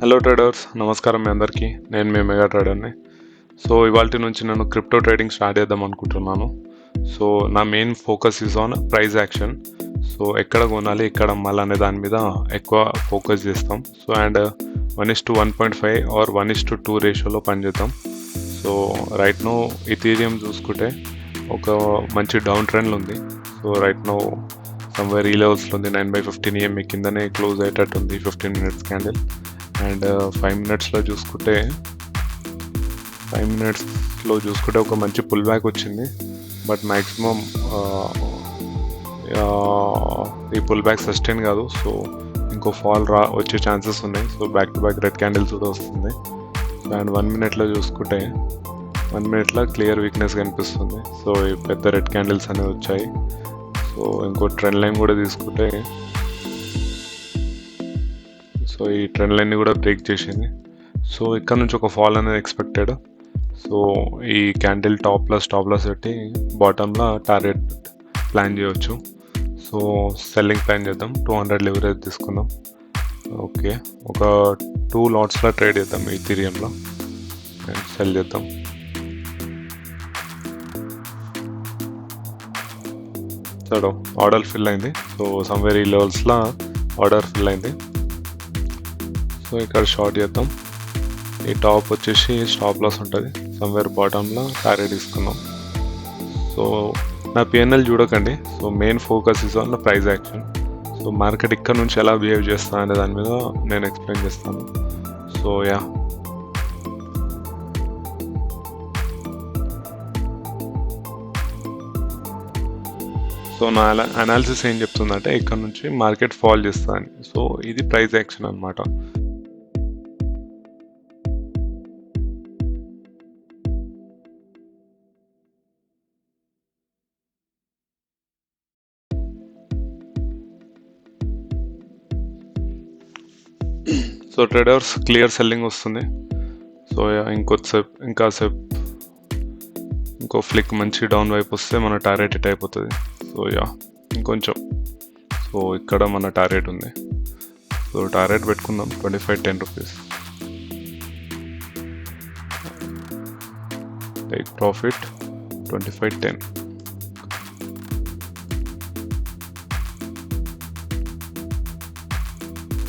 Hello traders నమస్కారం మీ అందరికీ. నేను మీ మెగా ట్రేడర్ని సో ఇవాళ నుంచి నేను క్రిప్టో ట్రేడింగ్ స్టార్ట్ చేద్దాం అనుకుంటున్నాను. సో నా main focus is on price action so ఎక్కడ కొనాలి ఎక్కడ అమ్మాలి అనే దాని మీద ఎక్కువ ఫోకస్ చేస్తాం. So and one is to one point five or one is to two రేషియోలో పనిచేద్దాం. సో రైట్ నో ఇథీరియం చూసుకుంటే ఒక మంచి డౌన్ ట్రెండ్లు ఉంది. సో రైట్ నో సమ్వేర్ ఈ లెవెల్స్లో ఉంది. Nine by fifteen E M E కిందనే క్లోజ్ అయ్యేటట్టు ఉంది fifteen minutes candle and uh, five మినిట్స్లో చూసుకుంటే ఫైవ్ మినిట్స్లో చూసుకుంటే ఒక మంచి పుల్ బ్యాక్ వచ్చింది. బట్ మ్యాక్సిమం uh, uh, ఈ పుల్ బ్యాక్ సస్టైన్ కాదు. సో ఇంకో ఫాల్ రా వచ్చే ఛాన్సెస్ ఉన్నాయి. So back to back red candles కూడా వస్తుంది. అండ్ వన్ మినిట్లో చూసుకుంటే వన్ మినిట్లో క్లియర్ వీక్నెస్ కనిపిస్తుంది. సో ఈ పెద్ద రెడ్ క్యాండిల్స్ అనేవి వచ్చాయి. సో ఇంకో ట్రెండ్ లైన్ కూడా తీసుకుంటే సో ఈ ట్రెండ్ లైన్ని కూడా బ్రేక్ చేసింది. సో ఇక్కడ నుంచి ఒక ఫాల్ అనేది ఎక్స్పెక్టెడ్ సో ఈ candle top plus top plus పెట్టి బాటంలో టార్గెట్ ప్లాన్ చేయవచ్చు సో సెల్లింగ్ ప్లాన్ చేద్దాం. టూ హండ్రెడ్ లివరేజ్ తీసుకుందాం. ఓకే. ఒక టూ లాట్స్లో ట్రేడ్ చేద్దాం ఈ థీరియంలో సెల్ చేద్దాం. చూడు ఆర్డర్ ఫిల్ అయింది. సో సమ్వేర్ ఈ లెవెల్స్లో ఆర్డర్ ఫిల్ అయింది. సో ఇక్కడ షార్ట్ చేద్దాం. ఈ టాప్ వచ్చేసి స్టాప్ లాస్ ఉంటుంది. సమ్వేర్ బాటంలో టార్గెట్ తీసుకుందాం. సో నా పిఎన్ఎల్ చూడకండి. So main focus is on price action. So market ఇక్కడ నుంచి ఎలా బిహేవ్ చేస్తా అనే దాని మీద నేను ఎక్స్ప్లెయిన్ చేస్తాను. So yeah. సో నా అనాలిసిస్ ఏం చెప్తుందంటే ఇక్కడ నుంచి మార్కెట్ ఫాల్ చేస్తుందని సో ఇది ప్రైస్ యాక్షన్ అనమాట సో ట్రేడర్స్ క్లియర్ సెల్లింగ్ వస్తుంది. సో ఇంకొద్దిసేపు ఇంకాసేపు ఇంకో ఫ్లిక్ మంచి డౌన్ వైపు వస్తే మన టార్గెట్ హిట్ అయిపోతుంది. సో యా ఇంకొంచెం. సో ఇక్కడ మన టార్గెట్ ఉంది. సో టార్గెట్ పెట్టుకుందాం twenty five ten rupees. Take profit twenty five ten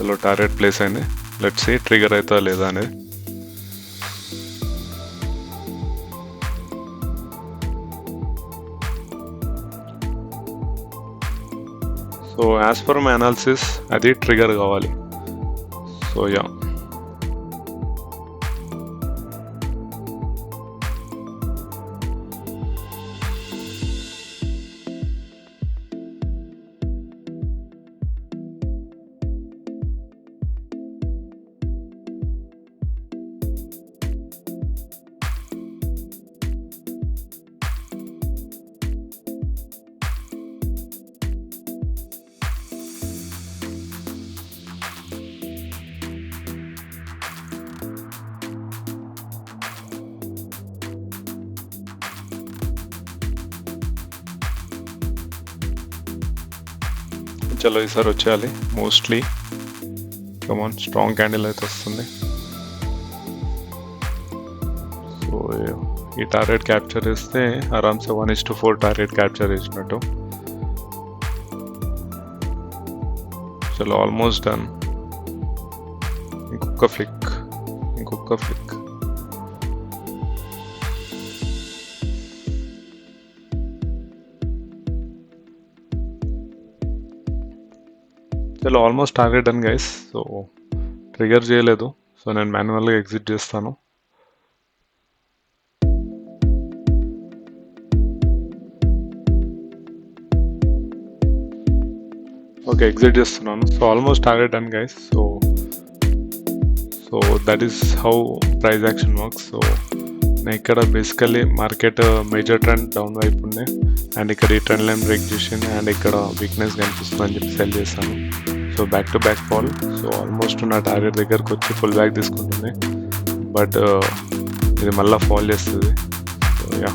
hello target place అయింది. లెట్స్ సీ ట్రిగర్ అవుతా లేదా అనేది. So as per my analysis అది ట్రిగర్ కావాలి. సో యా చలో ఈసారి వచ్చేయాలి మోస్ట్లీ కమాన్ స్ట్రాంగ్ క్యాండిల్ అయితే వస్తుంది. సో ఈ టార్గెట్ క్యాప్చర్ చేస్తే ఆరామ్సే one is to four target capture చేసినట్టు. చలో ఆల్మోస్ట్ డన్ ఇంకొక ఫ్లిక్ ఇంకొక ఫ్లిక్ చలో almost target done guys so trigger చేయలేదు. సో నేను మాన్యువల్గా ఎగ్జిట్ చేస్తాను. ఓకే ఎగ్జిట్ చేస్తున్నాను. So almost target done guys so so that is how price action works so నేను ఇక్కడ basically market major trend down వైపు ఉండే. అండ్ ఇక్కడ ఈ ట్రెండ్ లైన్ బ్రేక్ చేసింది అండ్ ఇక్కడ వీక్నెస్ కనిపిస్తుంది అని చెప్పి సెల్ చేశాను. So back to back fall so almost నా టార్గెట్ దగ్గరకు వచ్చి ఫుల్ బ్యాక్ తీసుకుంటుంది. బట్ uh, ఇది మళ్ళీ ఫాల్ చేస్తుంది. So yeah